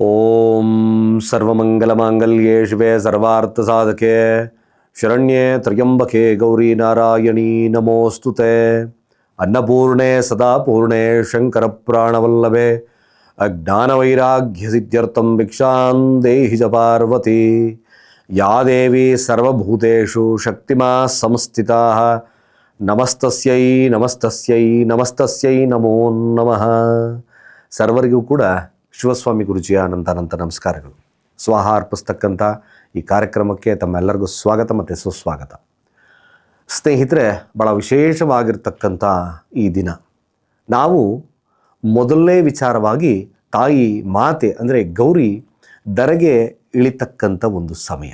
ஓம் சர்வமங்கலமாங்கல்யே சிவே சர்வார்த்த சாதகே शरण्ये त्र्यंबके गौरी नारायणी नमोऽस्तु ते अन्नपूर्णे सदा पूर्णे शङ्करप्राणवल्लभे अज्ञानवैराग्यसिद्ध्यर्थं भिक्षां देहि च पार्वती ಯಾ ದೇವಿ ಸರ್ವಭೂತು ಶಕ್ತಿಮಾ ಸಂಸ್ಥಿತಾ ನಮಸ್ತಸ್ಯೈ ನಮಸ್ತಸ್ಯೈ ನಮಸ್ತಸ್ಯೈ ನಮೋ ನಮಃ ಸರ್ವರಿಗೂ ಕೂಡ ಶಿವಸ್ವಾಮಿ ಗುರುಜಿಯ ಅನಂತ ಅನಂತ ನಮಸ್ಕಾರಗಳು. ಸ್ವಾಹ ಅರ್ಪಿಸ್ತಕ್ಕಂಥ ಈ ಕಾರ್ಯಕ್ರಮಕ್ಕೆ ತಮ್ಮೆಲ್ಲರಿಗೂ ಸ್ವಾಗತ ಮತ್ತು ಸುಸ್ವಾಗತ. ಸ್ನೇಹಿತರೆ ಭಾಳ ವಿಶೇಷವಾಗಿರ್ತಕ್ಕಂಥ ಈ ದಿನ. ನಾವು ಮೊದಲನೇ ವಿಚಾರವಾಗಿ ತಾಯಿ ಮಾತೆ, ಅಂದರೆ ಗೌರಿ, ದರೆಗೆ ಇಳಿತಕ್ಕಂಥ ಒಂದು ಸಮಯ.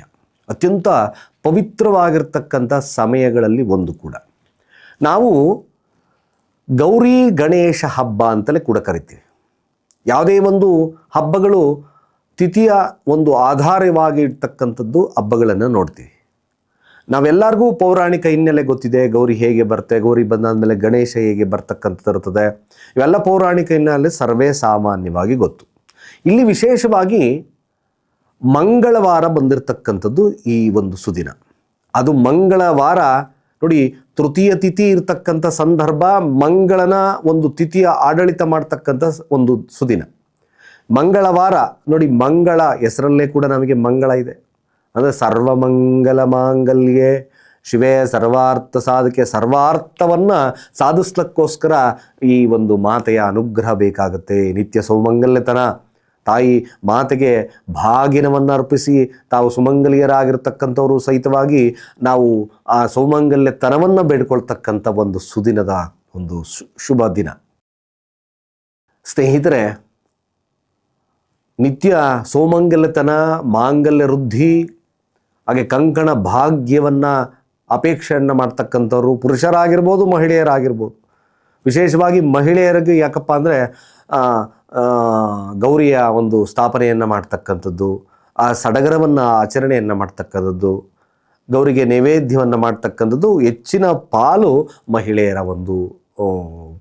ಅತ್ಯಂತ ಪವಿತ್ರವಾಗಿರ್ತಕ್ಕಂಥ ಸಮಯಗಳಲ್ಲಿ ಒಂದು ಕೂಡ. ನಾವು ಗೌರಿ ಗಣೇಶ ಹಬ್ಬ ಅಂತಲೇ ಕೂಡ ಕರಿತೀವಿ. ಯಾವುದೇ ಒಂದು ಹಬ್ಬಗಳು ತಿಥಿಯ ಒಂದು ಆಧಾರವಾಗಿ ಇರ್ತಕ್ಕಂಥದ್ದು ಹಬ್ಬಗಳನ್ನು ನೋಡ್ತೀವಿ. ನಾವೆಲ್ಲರಿಗೂ ಪೌರಾಣಿಕ ಹಿನ್ನೆಲೆ ಗೊತ್ತಿದೆ, ಗೌರಿ ಹೇಗೆ ಬರುತ್ತೆ, ಗೌರಿ ಬಂದಾದ್ಮೇಲೆ ಗಣೇಶ ಹೇಗೆ ಬರ್ತಕ್ಕಂಥದ್ದು ಇರ್ತದೆ ಇವೆಲ್ಲ ಪೌರಾಣಿಕ ಹಿನ್ನೆಲೆ ಸರ್ವೇ ಸಾಮಾನ್ಯವಾಗಿ ಗೊತ್ತು. ಇಲ್ಲಿ ವಿಶೇಷವಾಗಿ ಮಂಗಳವಾರ ಬಂದಿರತಕ್ಕಂಥದ್ದು ಈ ಒಂದು ಸುದಿನ. ಅದು ಮಂಗಳವಾರ, ನೋಡಿ, ತೃತೀಯ ತಿಥಿ ಇರತಕ್ಕಂಥ ಸಂದರ್ಭ, ಮಂಗಳನ ಒಂದು ತಿಥಿಯ ಆಡಳಿತ ಮಾಡ್ತಕ್ಕಂಥ ಒಂದು ಸುದಿನ. ಮಂಗಳವಾರ, ನೋಡಿ, ಮಂಗಳ ಹೆಸರಲ್ಲೇ ಕೂಡ ನಮಗೆ ಮಂಗಳ ಇದೆ. ಅಂದರೆ ಸರ್ವಮಂಗಲ ಮಾಂಗಲ್ಯೆ, ಶಿವೇ ಸರ್ವಾರ್ಥ ಸಾಧಕೆ, ಸರ್ವಾರ್ಥವನ್ನು ಸಾಧಿಸ್ಲಕ್ಕೋಸ್ಕರ ಈ ಒಂದು ಮಾತೆಯ ಅನುಗ್ರಹ ಬೇಕಾಗುತ್ತೆ. ನಿತ್ಯ ಸೌಮಂಗಲ್ಯತನ. ತಾಯಿ ಮಾತೆಗೆ ಭಾಗಿನವನ್ನು ಅರ್ಪಿಸಿ ತಾವು ಸುಮಂಗಲಿಯರಾಗಿರ್ತಕ್ಕಂಥವರು ಸಹಿತವಾಗಿ ನಾವು ಆ ಸೌಮಂಗಲ್ಯತನವನ್ನು ಬೇಡ್ಕೊಳ್ತಕ್ಕಂಥ ಒಂದು ಸುದಿನದ ಒಂದು ಶುಭ ದಿನ. ಸ್ನೇಹಿತರೆ, ನಿತ್ಯ ಸೌಮಂಗಲ್ಯತನ, ಮಾಂಗಲ್ಯ ವೃದ್ಧಿ, ಹಾಗೆ ಕಂಕಣ ಭಾಗ್ಯವನ್ನು ಅಪೇಕ್ಷೆಯನ್ನು ಮಾಡ್ತಕ್ಕಂಥವ್ರು, ಪುರುಷರಾಗಿರ್ಬೋದು ಮಹಿಳೆಯರಾಗಿರ್ಬೋದು. ವಿಶೇಷವಾಗಿ ಮಹಿಳೆಯರಿಗೆ ಯಾಕಪ್ಪ ಅಂದರೆ ಗೌರಿಯ ಒಂದು ಸ್ಥಾಪನೆಯನ್ನು ಮಾಡ್ತಕ್ಕಂಥದ್ದು, ಆ ಸಡಗರವನ್ನು ಆಚರಣೆಯನ್ನು ಮಾಡ್ತಕ್ಕಂಥದ್ದು, ಗೌರಿಗೆ ನೈವೇದ್ಯವನ್ನು ಮಾಡ್ತಕ್ಕಂಥದ್ದು, ಹೆಚ್ಚಿನ ಪಾಲು ಮಹಿಳೆಯರ ಒಂದು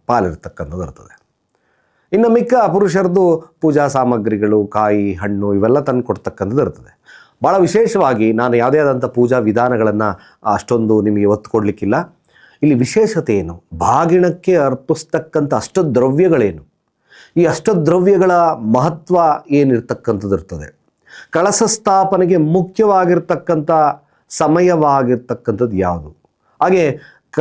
ಪಾಲಿರ್ತಕ್ಕಂಥದ್ದು ಇರ್ತದೆ. ಇನ್ನು ಮಿಕ್ಕ ಪುರುಷರದ್ದು ಪೂಜಾ ಸಾಮಗ್ರಿಗಳು, ಕಾಯಿ, ಹಣ್ಣು ಇವೆಲ್ಲ ತಂದು ಕೊಡ್ತಕ್ಕಂಥದ್ದು ಇರ್ತದೆ. ಭಾಳ ವಿಶೇಷವಾಗಿ ನಾನು ಯಾವುದೇ ಆದಂಥ ಪೂಜಾ ವಿಧಾನಗಳನ್ನು ಅಷ್ಟೊಂದು ನಿಮಗೆ ಒತ್ತು ಕೊಡಲಿಕ್ಕಿಲ್ಲ. ಇಲ್ಲಿ ವಿಶೇಷತೆ ಏನು? ಬಾಗಿಣಕ್ಕೆ ಅರ್ಪಿಸ್ತಕ್ಕಂಥ ಅಷ್ಟದ್ರವ್ಯಗಳೇನು ಈ ಅಷ್ಟದ್ರವ್ಯಗಳ ಮಹತ್ವ ಏನಿರ್ತಕ್ಕಂಥದ್ದು ಇರ್ತದೆ. ಕಳಸ ಸ್ಥಾಪನೆಗೆ ಮುಖ್ಯವಾಗಿರ್ತಕ್ಕಂಥ ಸಮಯವಾಗಿರ್ತಕ್ಕಂಥದ್ದು ಯಾವುದು? ಹಾಗೆ ಕ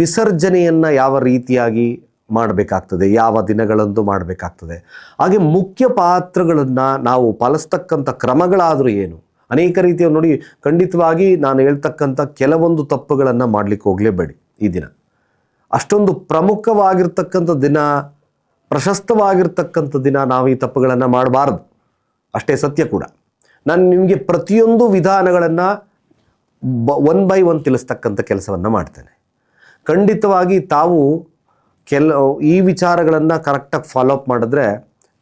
ವಿಸರ್ಜನೆಯನ್ನು ಯಾವ ರೀತಿಯಾಗಿ ಮಾಡಬೇಕಾಗ್ತದೆ? ಯಾವ ದಿನಗಳಂದು ಮಾಡಬೇಕಾಗ್ತದೆ? ಹಾಗೆ ಮುಖ್ಯ ಪಾತ್ರಗಳನ್ನು ನಾವು ಪಾಲಿಸ್ತಕ್ಕಂಥ ಕ್ರಮಗಳಾದರೂ ಏನು? ಅನೇಕ ರೀತಿಯ ನೋಡಿ ಖಂಡಿತವಾಗಿ ನಾನು ಹೇಳ್ತಕ್ಕಂಥ ಕೆಲವೊಂದು ತಪ್ಪುಗಳನ್ನು ಮಾಡಲಿಕ್ಕೆ ಹೋಗಲೇಬೇಡಿ ಈ ದಿನ. ಅಷ್ಟೊಂದು ಪ್ರಮುಖವಾಗಿರ್ತಕ್ಕಂಥ ದಿನ ಪ್ರಶಸ್ತವಾಗಿರ್ತಕ್ಕಂಥ ದಿನ ನಾವು ಈ ತಪ್ಪುಗಳನ್ನು ಮಾಡಬಾರ್ದು. ಅಷ್ಟೇ ಸತ್ಯ ಕೂಡ. ನಾನು ನಿಮಗೆ ಪ್ರತಿಯೊಂದು ವಿಧಾನಗಳನ್ನು ಬ ಒನ್ ಬೈ ಒನ್ ತಿಳಿಸ್ತಕ್ಕಂಥ ಕೆಲಸವನ್ನು ಮಾಡ್ತೇನೆ. ಖಂಡಿತವಾಗಿ ತಾವು ಕೆಲ, ಈ ವಿಚಾರಗಳನ್ನು ಕರೆಕ್ಟಾಗಿ ಫಾಲೋ ಅಪ್ ಮಾಡಿದ್ರೆ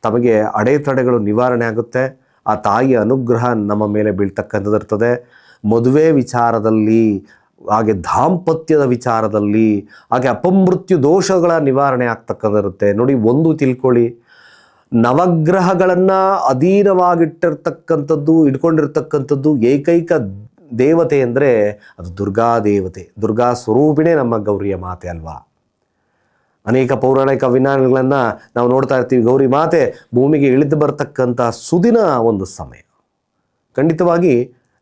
ತಮಗೆ ಅಡೆತಡೆಗಳು ನಿವಾರಣೆ ಆಗುತ್ತೆ. ಆ ತಾಯಿಯ ಅನುಗ್ರಹ ನಮ್ಮ ಮೇಲೆ ಬೀಳ್ತಕ್ಕಂಥದ್ದು ಇರ್ತದೆ. ಮದುವೆ ವಿಚಾರದಲ್ಲಿ ಹಾಗೆ ದಾಂಪತ್ಯದ ವಿಚಾರದಲ್ಲಿ, ಹಾಗೆ ಅಪಮೃತ್ಯು ದೋಷಗಳ ನಿವಾರಣೆ ಆಗ್ತಕ್ಕಂಥದ್ದಿರುತ್ತೆ. ನೋಡಿ, ಒಂದು ತಿಳ್ಕೊಳ್ಳಿ. ನವಗ್ರಹಗಳನ್ನು ಅಧೀನವಾಗಿಟ್ಟಿರ್ತಕ್ಕಂಥದ್ದು, ಇಟ್ಕೊಂಡಿರ್ತಕ್ಕಂಥದ್ದು ಏಕೈಕ ದೇವತೆ ಅಂದರೆ ಅದು ದುರ್ಗಾ ದೇವತೆ. ದುರ್ಗಾ ಸ್ವರೂಪಿಣೇ ನಮ್ಮ ಗೌರಿಯ ಮಾತೆ ಅಲ್ವಾ? ಅನೇಕ ಪೌರಾಣಿಕ ವಿಜ್ಞಾನಗಳನ್ನು ನಾವು ನೋಡ್ತಾ ಇರ್ತೀವಿ. ಗೌರಿ ಮಾತೆ ಭೂಮಿಗೆ ಇಳಿದು ಬರ್ತಕ್ಕಂಥ ಸುದಿನ ಒಂದು ಸಮಯ. ಖಂಡಿತವಾಗಿ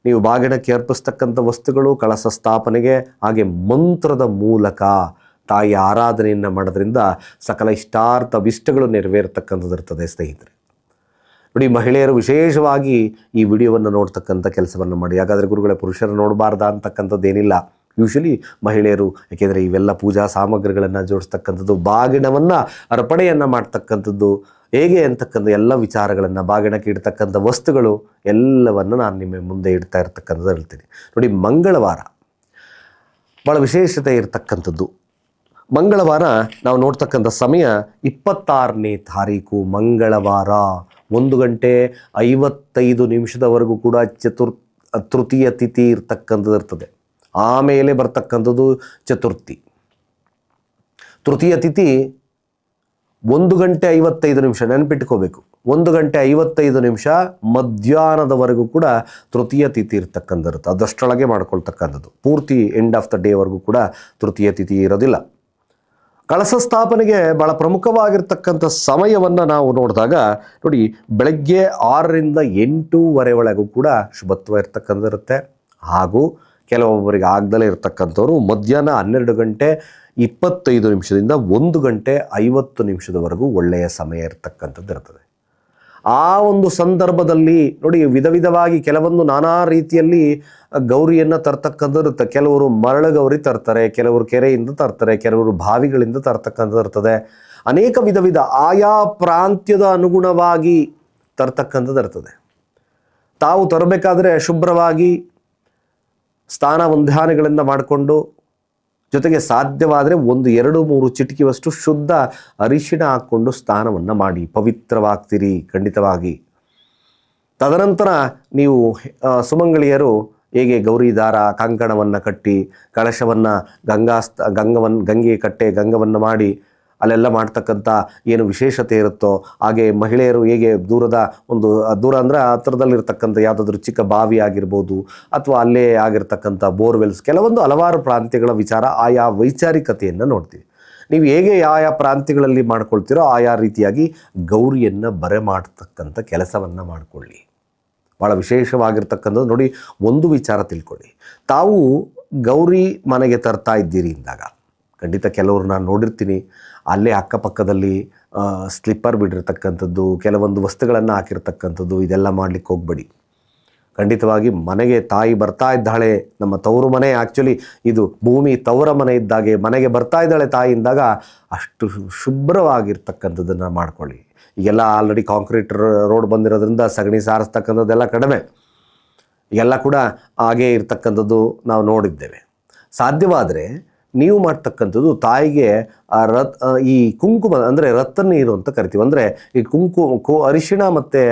ನೀವು ಬಾಗಿಣಕ್ಕೆ ಅರ್ಪಿಸ್ತಕ್ಕಂಥ ವಸ್ತುಗಳು ಕಳಸ ಸ್ಥಾಪನೆಗೆ ಹಾಗೆ ಮಂತ್ರದ ಮೂಲಕ ತಾಯಿ ಆರಾಧನೆಯನ್ನು ಮಾಡೋದ್ರಿಂದ ಸಕಲ ಇಷ್ಟಾರ್ಥ ವಿಷ್ಟಗಳು ನೆರವೇರ್ತಕ್ಕಂಥದ್ದು ಇರ್ತದೆ ಸ್ನೇಹಿತರೆ. ನೋಡಿ, ಮಹಿಳೆಯರು ವಿಶೇಷವಾಗಿ ಈ ವಿಡಿಯೋವನ್ನು ನೋಡ್ತಕ್ಕಂಥ ಕೆಲಸವನ್ನು ಮಾಡಿ. ಹಾಗಾದರೆ ಗುರುಗಳೇ ಪುರುಷರು ನೋಡಬಾರ್ದಾ ಅಂತಕ್ಕಂಥದ್ದೇನಿಲ್ಲ. ಯೂಶಲಿ ಮಹಿಳೆಯರು, ಏಕೆಂದರೆ ಇವೆಲ್ಲ ಪೂಜಾ ಸಾಮಗ್ರಿಗಳನ್ನು ಜೋಡಿಸ್ತಕ್ಕಂಥದ್ದು, ಬಾಗಿಣವನ್ನು ಅರ್ಪಣೆಯನ್ನು ಮಾಡ್ತಕ್ಕಂಥದ್ದು ಹೇಗೆ ಅಂತಕ್ಕಂಥ ಎಲ್ಲ ವಿಚಾರಗಳನ್ನು, ಬಾಗಿಣಕ್ಕೆ ಇಡ್ತಕ್ಕಂಥ ವಸ್ತುಗಳು ಎಲ್ಲವನ್ನು ನಾನು ನಿಮ್ಮ ಮುಂದೆ ಇಡ್ತಾ ಇರ್ತಕ್ಕಂಥದ್ದು ಹೇಳ್ತೀನಿ. ನೋಡಿ, ಮಂಗಳವಾರ. ಭಾಳ ವಿಶೇಷತೆ ಇರತಕ್ಕಂಥದ್ದು. ಮಂಗಳವಾರ ನಾವು ನೋಡ್ತಕ್ಕಂಥ ಸಮಯ ಇಪ್ಪತ್ತಾರನೇ ತಾರೀಕು, ಮಂಗಳವಾರ. ಒಂದು ಗಂಟೆ ಐವತ್ತೈದು ನಿಮಿಷದವರೆಗೂ ಕೂಡ ಚತುರ್, ತೃತೀಯ ತಿಥಿ ಇರ್ತಕ್ಕಂಥದ್ದು ಇರ್ತದೆ. ಆಮೇಲೆ ಬರ್ತಕ್ಕಂಥದ್ದು ಚತುರ್ಥಿ. ತೃತೀಯ ತಿಥಿ ಒಂದು ಗಂಟೆ ಐವತ್ತೈದು ನಿಮಿಷ ನೆನಪಿಟ್ಕೋಬೇಕು. ಒಂದು ಗಂಟೆ ಐವತ್ತೈದು ನಿಮಿಷ ಮಧ್ಯಾಹ್ನದವರೆಗೂ ಕೂಡ ತೃತೀಯ ತಿಥಿ ಇರ್ತಕ್ಕಂಥದ್ದು. ಅದಷ್ಟೊಳಗೆ ಮಾಡ್ಕೊಳ್ತಕ್ಕಂಥದ್ದು. ಪೂರ್ತಿ ಎಂಡ್ ಆಫ್ ದ ಡೇವರೆಗೂ ಕೂಡ ತೃತೀಯ ತಿಥಿ ಇರೋದಿಲ್ಲ. ಕಳಸ ಸ್ಥಾಪನೆಗೆ ಭಾಳ ಪ್ರಮುಖವಾಗಿರ್ತಕ್ಕಂಥ ಸಮಯವನ್ನು ನಾವು ನೋಡಿದಾಗ, ನೋಡಿ, ಬೆಳಗ್ಗೆ ಆರರಿಂದ ಎಂಟೂವರೆ ಒಳಗೂ ಕೂಡ ಶುಭತ್ವ ಇರ್ತಕ್ಕಂಥದ್ದಿರುತ್ತೆ. ಹಾಗೂ ಕೆಲವೊಬ್ಬರಿಗೆ ಆಗದಲೇ ಇರ್ತಕ್ಕಂಥವ್ರು ಮಧ್ಯಾಹ್ನ ಹನ್ನೆರಡು ಗಂಟೆ ಇಪ್ಪತ್ತೈದು ನಿಮಿಷದಿಂದ ಒಂದು ಗಂಟೆ ಐವತ್ತು ನಿಮಿಷದವರೆಗೂ ಒಳ್ಳೆಯ ಸಮಯ ಇರತಕ್ಕಂಥದ್ದು ಇರ್ತದೆ. ಆ ಒಂದು ಸಂದರ್ಭದಲ್ಲಿ ನೋಡಿ ವಿಧ ವಿಧವಾಗಿ ಕೆಲವೊಂದು ನಾನಾ ರೀತಿಯಲ್ಲಿ ಗೌರಿಯನ್ನು ತರ್ತಕ್ಕಂಥದ್ದು ಇರುತ್ತೆ. ಕೆಲವರು ಮರಳು ಗೌರಿ ತರ್ತಾರೆ, ಕೆಲವರು ಕೆರೆಯಿಂದ ತರ್ತಾರೆ, ಕೆಲವರು ಬಾವಿಗಳಿಂದ ತರ್ತಕ್ಕಂಥದ್ದು ಇರ್ತದೆ. ಅನೇಕ ವಿಧ ವಿಧ ಆಯಾ ಪ್ರಾಂತ್ಯದ ಅನುಗುಣವಾಗಿ ತರ್ತಕ್ಕಂಥದ್ದು ಇರ್ತದೆ. ತಾವು ತರಬೇಕಾದ್ರೆ ಶುಭ್ರವಾಗಿ ಸ್ಥಾನ ವಂದ್ಯಾನಗಳಿಂದ ಮಾಡಿಕೊಂಡು ಜೊತೆಗೆ ಸಾಧ್ಯವಾದರೆ ಒಂದು ಎರಡು ಮೂರು ಚಿಟಿಕೆಯಷ್ಟು ಶುದ್ಧ ಅರಿಶಿಣ ಹಾಕ್ಕೊಂಡು ಸ್ನಾನವನ್ನು ಮಾಡಿ. ಪವಿತ್ರವಾಗ್ತೀರಿ, ಖಂಡಿತವಾಗಿ. ತದನಂತರ ನೀವು ಸುಮಂಗಳಿಯರು ಹೇಗೆ ಗೌರಿ ದಾರ, ಕಂಕಣವನ್ನು ಕಟ್ಟಿ, ಕಳಶವನ್ನು ಗಂಗಾಸ್ತ ಗಂಗವನ್ ಗಂಗೆ ಕಟ್ಟೆ, ಗಂಗವನ್ನು ಮಾಡಿ ಅಲ್ಲೆಲ್ಲ ಮಾಡ್ತಕ್ಕಂಥ ಏನು ವಿಶೇಷತೆ ಇರುತ್ತೋ ಹಾಗೆ ಮಹಿಳೆಯರು ಹೇಗೆ ದೂರದ ಒಂದು, ದೂರ ಅಂದರೆ ಹತ್ರದಲ್ಲಿರ್ತಕ್ಕಂಥ ಯಾವುದಾದ್ರೂ ಚಿಕ್ಕ ಬಾವಿ ಆಗಿರ್ಬೋದು ಅಥವಾ ಅಲ್ಲೇ ಆಗಿರ್ತಕ್ಕಂಥ ಬೋರ್ವೆಲ್ಸ್, ಕೆಲವೊಂದು ಹಲವಾರು ಪ್ರಾಂತ್ಯಗಳ ವಿಚಾರ ಆಯಾ ವೈಚಾರಿಕತೆಯನ್ನು ನೋಡ್ತೀವಿ. ನೀವು ಹೇಗೆ ಆಯಾ ಪ್ರಾಂತ್ಯಗಳಲ್ಲಿ ಮಾಡ್ಕೊಳ್ತೀರೋ ಆಯಾ ರೀತಿಯಾಗಿ ಗೌರಿಯನ್ನು ಬರೆ ಮಾಡ್ತಕ್ಕಂಥ ಕೆಲಸವನ್ನು ಮಾಡಿಕೊಳ್ಳಿ. ಭಾಳ ವಿಶೇಷವಾಗಿರ್ತಕ್ಕಂಥದ್ದು. ನೋಡಿ, ಒಂದು ವಿಚಾರ ತಿಳ್ಕೊಳ್ಳಿ. ತಾವು ಗೌರಿ ಮನೆಗೆ ತರ್ತಾ ಇದ್ದೀರಿ ಅಂದಾಗ, ಖಂಡಿತ ಕೆಲವರು ನಾನು ನೋಡಿರ್ತೀನಿ. ಅಲ್ಲೇ ಅಕ್ಕಪಕ್ಕದಲ್ಲಿ ಸ್ಲಿಪ್ಪರ್ ಬಿಡಿರ್ತಕ್ಕಂಥದ್ದು, ಕೆಲವೊಂದು ವಸ್ತುಗಳನ್ನು ಹಾಕಿರ್ತಕ್ಕಂಥದ್ದು, ಇದೆಲ್ಲ ಮಾಡಲಿಕ್ಕೆ ಹೋಗ್ಬೇಡಿ. ಖಂಡಿತವಾಗಿ ಮನೆಗೆ ತಾಯಿ ಬರ್ತಾ ಇದ್ದಾಳೆ, ನಮ್ಮ ತವರು ಮನೆ ಆ್ಯಕ್ಚುಲಿ ಇದು ಭೂಮಿ ತವರ ಮನೆ ಇದ್ದಾಗೆ ಮನೆಗೆ ಬರ್ತಾ ಇದ್ದಾಳೆ ತಾಯಿ ಇದ್ದಾಗ ಅಷ್ಟು ಶುಭ್ರವಾಗಿರ್ತಕ್ಕಂಥದ್ದನ್ನು ಮಾಡ್ಕೊಳ್ಳಿ. ಈಗೆಲ್ಲ ಆಲ್ರೆಡಿ ಕಾಂಕ್ರೀಟ್ ರೋಡ್ ಬಂದಿರೋದ್ರಿಂದ ಸಗಣಿ ಸಾರಿಸ್ತಕ್ಕಂಥದ್ದೆಲ್ಲ ಕಡಿಮೆ. ಎಲ್ಲ ಕೂಡ ಹಾಗೇ ಇರ್ತಕ್ಕಂಥದ್ದು ನಾವು ನೋಡಿದ್ದೇವೆ. ಸಾಧ್ಯವಾದರೆ ನೀವು ಮಾಡ್ತಕ್ಕಂಥದ್ದು ತಾಯಿಗೆ ಆ ರತ್ ಈ ಕುಂಕುಮ ಅಂದರೆ ರತ್ತ ನೀರು ಅಂತ ಕರಿತೀವಿ. ಅಂದರೆ ಈ ಕುಂಕುಮ ಕು ಅರಿಶಿಣ ಮತ್ತು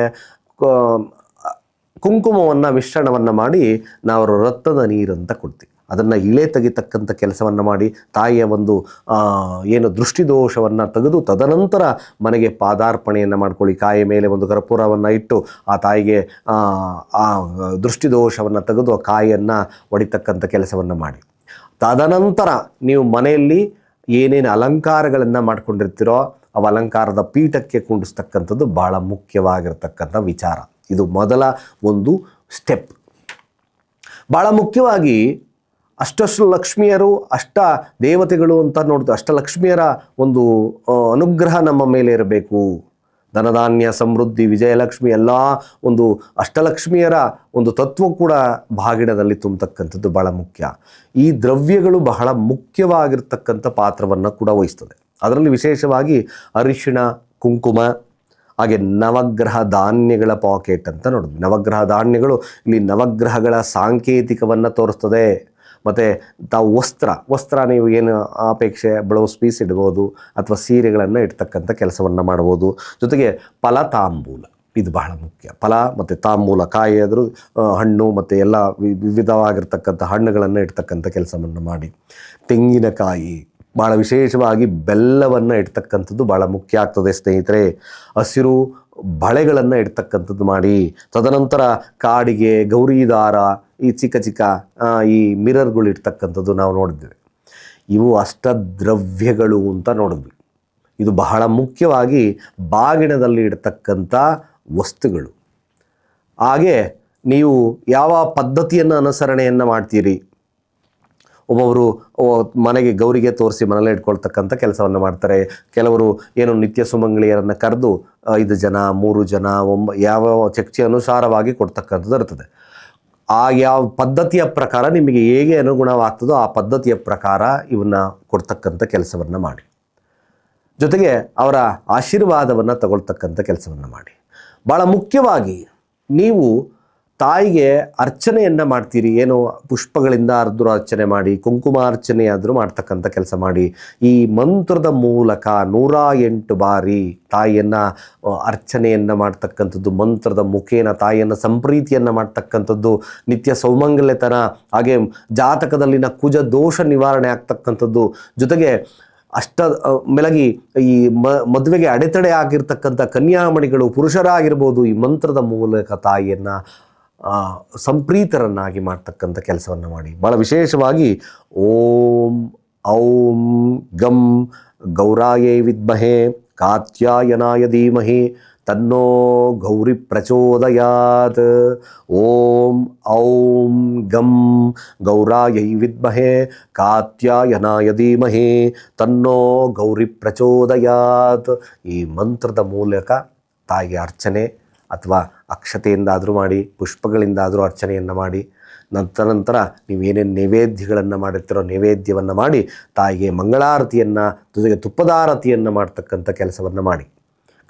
ಕುಂಕುಮವನ್ನು ಮಿಶ್ರಣವನ್ನು ಮಾಡಿ ನಾವು ರತ್ತದ ನೀರು ಅಂತ ಕೊಡ್ತೀವಿ. ಅದನ್ನು ಇಳೆ ತೆಗಿತಕ್ಕಂಥ ಕೆಲಸವನ್ನು ಮಾಡಿ ತಾಯಿಯ ಒಂದು ಏನು ದೃಷ್ಟಿದೋಷವನ್ನು ತೆಗೆದು ತದನಂತರ ಮನೆಗೆ ಪಾದಾರ್ಪಣೆಯನ್ನು ಮಾಡ್ಕೊಳ್ಳಿ. ಕಾಯಿಯ ಮೇಲೆ ಒಂದು ಕರ್ಪೂರವನ್ನು ಇಟ್ಟು ಆ ತಾಯಿಗೆ ಆ, ದೃಷ್ಟಿದೋಷವನ್ನು ತೆಗೆದು ಆ ಕಾಯಿಯನ್ನು ಹೊಡಿತಕ್ಕಂಥ ಕೆಲಸವನ್ನು ಮಾಡಿ. ತದನಂತರ ನೀವು ಮನೆಯಲ್ಲಿ ಏನೇನು ಅಲಂಕಾರಗಳನ್ನು ಮಾಡ್ಕೊಂಡಿರ್ತೀರೋ ಅವು ಅಲಂಕಾರದ ಪೀಠಕ್ಕೆ ಕುಂಡಿಸ್ತಕ್ಕಂಥದ್ದು ಭಾಳ ಮುಖ್ಯವಾಗಿರ್ತಕ್ಕಂಥ ವಿಚಾರ. ಇದು ಮೊದಲ ಒಂದು ಸ್ಟೆಪ್ ಭಾಳ ಮುಖ್ಯವಾಗಿ ಅಷ್ಟಷ್ಟು ಲಕ್ಷ್ಮಿಯರು, ಅಷ್ಟ ದೇವತೆಗಳು ಅಂತ ನೋಡ್ತೀವಿ ಅಷ್ಟಲಕ್ಷ್ಮಿಯರ ಒಂದು ಅನುಗ್ರಹ ನಮ್ಮ ಮೇಲೆ ಇರಬೇಕು. ಧನಧಾನ್ಯ, ಸಮೃದ್ಧಿ, ವಿಜಯಲಕ್ಷ್ಮಿ ಎಲ್ಲ ಒಂದು ಅಷ್ಟಲಕ್ಷ್ಮಿಯರ ಒಂದು ತತ್ವ ಕೂಡ ಬಾಗಿಣದಲ್ಲಿ ತುಂಬತಕ್ಕಂಥದ್ದು ಬಹಳ ಮುಖ್ಯ. ಈ ದ್ರವ್ಯಗಳು ಬಹಳ ಮುಖ್ಯವಾಗಿರ್ತಕ್ಕಂಥ ಪಾತ್ರವನ್ನು ಕೂಡ ವಹಿಸ್ತದೆ. ಅದರಲ್ಲಿ ವಿಶೇಷವಾಗಿ ಅರಿಶಿಣ, ಕುಂಕುಮ, ಹಾಗೆ ನವಗ್ರಹ ಧಾನ್ಯಗಳ ಪಾಕೆಟ್ ಅಂತ ನೋಡಿದ್ವಿ ನವಗ್ರಹ ಧಾನ್ಯಗಳು ಇಲ್ಲಿ ನವಗ್ರಹಗಳ ಸಾಂಕೇತಿಕವನ್ನು ತೋರಿಸ್ತದೆ. ಮತ್ತು ತಾವು ವಸ್ತ್ರ ವಸ್ತ್ರ ನೀವು ಏನು ಅಪೇಕ್ಷೆ ಬ್ಲೌಸ್ ಪೀಸ್ ಇಡ್ಬೋದು ಅಥವಾ ಸೀರೆಗಳನ್ನು ಇಡ್ತಕ್ಕಂಥ ಕೆಲಸವನ್ನು ಮಾಡ್ಬೋದು. ಜೊತೆಗೆ ಫಲ ತಾಂಬೂಲ, ಇದು ಬಹಳ ಮುಖ್ಯ. ಫಲ ಮತ್ತು ತಾಂಬೂಲ, ಕಾಯಿ ಆದರೂ ಹಣ್ಣು ಮತ್ತು ಎಲ್ಲ ವಿವಿಧವಾಗಿರ್ತಕ್ಕಂಥ ಹಣ್ಣುಗಳನ್ನು ಇಡ್ತಕ್ಕಂಥ ಕೆಲಸವನ್ನು ಮಾಡಿ. ತೆಂಗಿನಕಾಯಿ ಭಾಳ ವಿಶೇಷವಾಗಿ ಬೆಲ್ಲವನ್ನು ಇಡ್ತಕ್ಕಂಥದ್ದು ಭಾಳ ಮುಖ್ಯ ಆಗ್ತದೆ ಸ್ನೇಹಿತರೆ. ಹಸಿರು ಬಳೆಗಳನ್ನು ಇಡ್ತಕ್ಕಂಥದ್ದು ಮಾಡಿ, ತದನಂತರ ಕಾಡಿಗೆ ಗೌರಿ ದಾರ ಈ ಚಿಕ್ಕ ಚಿಕ್ಕ ಈ ಮಿರರ್ಗಳು ಇಡ್ತಕ್ಕಂಥದ್ದು ನಾವು ನೋಡಿದ್ದೇವೆ. ಇವು ಅಷ್ಟದ್ರವ್ಯಗಳು ಅಂತ ನೋಡಿದ್ವಿ. ಇದು ಬಹಳ ಮುಖ್ಯವಾಗಿ ಬಾಗಿಣದಲ್ಲಿ ಇಡ್ತಕ್ಕಂಥ ವಸ್ತುಗಳು. ಹಾಗೆ ನೀವು ಯಾವ ಪದ್ಧತಿಯನ್ನು ಅನುಸರಣೆಯನ್ನು ಮಾಡ್ತೀರಿ? ಒಬ್ಬೊಬ್ಬರು ಮನೆಗೆ ಗೌರಿಗೆ ತೋರಿಸಿ ಮನೇಲೆ ಇಟ್ಕೊಳ್ತಕ್ಕಂಥ ಕೆಲಸವನ್ನು ಮಾಡ್ತಾರೆ. ಕೆಲವರು ಏನು ನಿತ್ಯ ಸುಮಂಗಳಿಯರನ್ನು ಕರೆದು ಐದು ಜನ, ಮೂರು ಜನ ಒಂಬ ಯಾವ ಚರ್ಚೆ ಅನುಸಾರವಾಗಿ ಕೊಡ್ತಕ್ಕಂಥದ್ದು ಇರ್ತದೆ. ಆ ಯಾವ ಪದ್ಧತಿಯ ಪ್ರಕಾರ ನಿಮಗೆ ಹೇಗೆ ಅನುಗುಣವಾಗ್ತದೋ ಆ ಪದ್ಧತಿಯ ಪ್ರಕಾರ ಇವನ್ನ ಕೊಡ್ತಕ್ಕಂಥ ಕೆಲಸವನ್ನು ಮಾಡಿ. ಜೊತೆಗೆ ಅವರ ಆಶೀರ್ವಾದವನ್ನು ತಗೊಳ್ತಕ್ಕಂಥ ಕೆಲಸವನ್ನು ಮಾಡಿ. ಭಾಳ ಮುಖ್ಯವಾಗಿ ನೀವು ತಾಯಿಗೆ ಅರ್ಚನೆಯನ್ನು ಮಾಡ್ತೀರಿ? ಏನು ಪುಷ್ಪಗಳಿಂದ ಅರ್ಧರ ಅರ್ಚನೆ ಮಾಡಿ, ಕುಂಕುಮ ಅರ್ಚನೆಯಾದರೂ ಮಾಡ್ತಕ್ಕಂಥ ಕೆಲಸ ಮಾಡಿ. ಈ ಮಂತ್ರದ ಮೂಲಕ ನೂರ ಎಂಟು ಬಾರಿ ತಾಯಿಯನ್ನು ಅರ್ಚನೆಯನ್ನು ಮಾಡ್ತಕ್ಕಂಥದ್ದು, ಮಂತ್ರದ ಮುಖೇನ ತಾಯಿಯನ್ನು ಸಂಪ್ರೀತಿಯನ್ನು ಮಾಡ್ತಕ್ಕಂಥದ್ದು, ನಿತ್ಯ ಸೌಮಂಗಲ್ಯತನ, ಹಾಗೆ ಜಾತಕದಲ್ಲಿನ ಕುಜ ದೋಷ ನಿವಾರಣೆ ಆಗ್ತಕ್ಕಂಥದ್ದು, ಜೊತೆಗೆ ಅಷ್ಟ ಮೆಲಗಿ ಈ ಮದುವೆಗೆ ಅಡೆತಡೆ ಆಗಿರ್ತಕ್ಕಂಥ ಕನ್ಯಾಮಣಿಗಳು ಪುರುಷರಾಗಿರ್ಬೋದು, ಈ ಮಂತ್ರದ ಮೂಲಕ ತಾಯಿಯನ್ನು ಸಂಪ್ರೀತರನ್ನಾಗಿ ಮಾಡ್ತಕ್ಕಂಥ ಕೆಲಸವನ್ನು ಮಾಡಿ. ಭಾಳ ವಿಶೇಷವಾಗಿ ಓಂ, ಔಂ, ಗಂ, ಗೌರಾಯೇ ವಿದ್ಮಹೆ, ಕಾತ್ಯಾಯನಾಯ ಧೀಮಹಿ, ತನ್ನೋ ಗೌರಿ ಪ್ರಚೋದಯಾತ್. ಓಂ, ಔಂ, ಗಂ, ಗೌರಾಯೈ ವಿದ್ಮಹೆ, ಕಾತ್ಯಾಯನಾಯ ಧೀಮಹಿ, ತನ್ನೋ ಗೌರಿ ಪ್ರಚೋದಯಾತ್. ಈ ಮಂತ್ರದ ಮೂಲಕ ತಾಯಿಯ ಅರ್ಚನೆ ಅಥವಾ ಅಕ್ಷತೆಯಿಂದಾದರೂ ಮಾಡಿ, ಪುಷ್ಪಗಳಿಂದಾದರೂ ಅರ್ಚನೆಯನ್ನು ಮಾಡಿ, ನಂತರ ನಂತರ ನೀವೇನೇನು ನೈವೇದ್ಯಗಳನ್ನು ಮಾಡಿರ್ತೀರೋ ನೈವೇದ್ಯವನ್ನು ಮಾಡಿ, ತಾಯಿಗೆ ಮಂಗಳಾರತಿಯನ್ನು, ಜೊತೆಗೆ ತುಪ್ಪದಾರತಿಯನ್ನು ಮಾಡ್ತಕ್ಕಂಥ ಕೆಲಸವನ್ನು ಮಾಡಿ.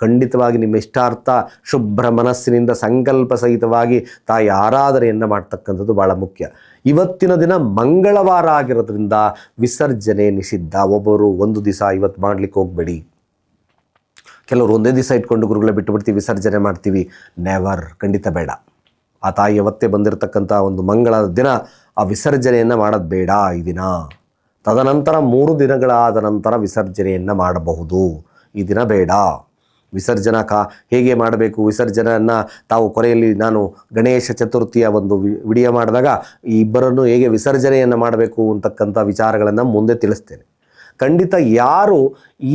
ಖಂಡಿತವಾಗಿ ನಿಮ್ಮ ಇಷ್ಟಾರ್ಥ ಶುಭ್ರ ಮನಸ್ಸಿನಿಂದ ಸಂಕಲ್ಪ ಸಹಿತವಾಗಿ ತಾಯಿ ಆರಾಧನೆಯನ್ನು ಮಾಡ್ತಕ್ಕಂಥದ್ದು ಭಾಳ ಮುಖ್ಯ. ಇವತ್ತಿನ ದಿನ ಮಂಗಳವಾರ ಆಗಿರೋದ್ರಿಂದ ವಿಸರ್ಜನೆ ನಿಷಿದ್ಧ. ಒಬ್ಬರು ಒಂದು ದಿವಸ ಇವತ್ತು ಮಾಡಲಿಕ್ಕೆ ಹೋಗಬೇಡಿ. ಕೆಲವರು ಒಂದೇ ದಿವಸ ಇಟ್ಕೊಂಡು ಗುರುಗಳ ಬಿಟ್ಟು ಬಿಡ್ತೀವಿ, ವಿಸರ್ಜನೆ ಮಾಡ್ತೀವಿ. ನೆವರ್ ಖಂಡಿತ ಬೇಡ. ಆ ತಾಯಿ ಯಾವತ್ತೇ ಬಂದಿರತಕ್ಕಂಥ ಒಂದು ಮಂಗಳ ದಿನ ಆ ವಿಸರ್ಜನೆಯನ್ನು ಮಾಡೋದು ಬೇಡ ಈ ದಿನ. ತದನಂತರ ಮೂರು ದಿನಗಳಾದ ನಂತರ ವಿಸರ್ಜನೆಯನ್ನು ಮಾಡಬಹುದು. ಈ ದಿನ ಬೇಡ. ವಿಸರ್ಜನಾ ಕಾ, ಹೇಗೆ ಮಾಡಬೇಕು? ವಿಸರ್ಜನೆಯನ್ನು ತಾವು ಕೊನೆಯಲ್ಲಿ ನಾನು ಗಣೇಶ ಚತುರ್ಥಿಯ ಒಂದು ವಿಡಿಯೋ ಮಾಡಿದಾಗ ಈ ಇಬ್ಬರನ್ನು ಹೇಗೆ ವಿಸರ್ಜನೆಯನ್ನು ಮಾಡಬೇಕು ಅಂತಕ್ಕಂಥ ವಿಚಾರಗಳನ್ನು ಮುಂದೆ ತಿಳಿಸ್ತೇನೆ. ಖಂಡಿತ ಯಾರು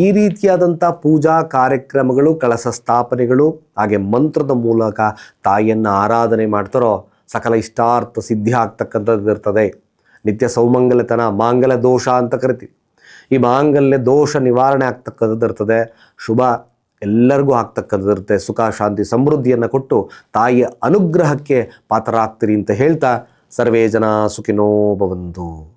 ಈ ರೀತಿಯಾದಂಥ ಪೂಜಾ ಕಾರ್ಯಕ್ರಮಗಳು, ಕಳಸ ಸ್ಥಾಪನೆಗಳು, ಹಾಗೆ ಮಂತ್ರದ ಮೂಲಕ ತಾಯಿಯನ್ನು ಆರಾಧನೆ ಮಾಡ್ತಾರೋ, ಸಕಲ ಇಷ್ಟಾರ್ಥ ಸಿದ್ಧಿ ಆಗ್ತಕ್ಕಂಥದ್ದು ಇರ್ತದೆ. ನಿತ್ಯ ಸೌಮಂಗಲತನ ಮಾಂಗಲ್ಯ ದೋಷ ಅಂತ ಕರಿತೀವಿ. ಈ ಮಾಂಗಲ್ಯ ದೋಷ ನಿವಾರಣೆ ಆಗ್ತಕ್ಕಂಥದ್ದು ಇರ್ತದೆ. ಶುಭ ಎಲ್ಲರಿಗೂ ಆಗ್ತಕ್ಕಂಥದ್ದು ಇರುತ್ತೆ. ಸುಖ, ಶಾಂತಿ, ಸಮೃದ್ಧಿಯನ್ನು ಕೊಟ್ಟು ತಾಯಿಯ ಅನುಗ್ರಹಕ್ಕೆ ಪಾತ್ರರಾಗ್ತೀರಿ ಅಂತ ಹೇಳ್ತಾ ಸರ್ವೇ ಜನ ಸುಖಿನೋ ಭವಂತು.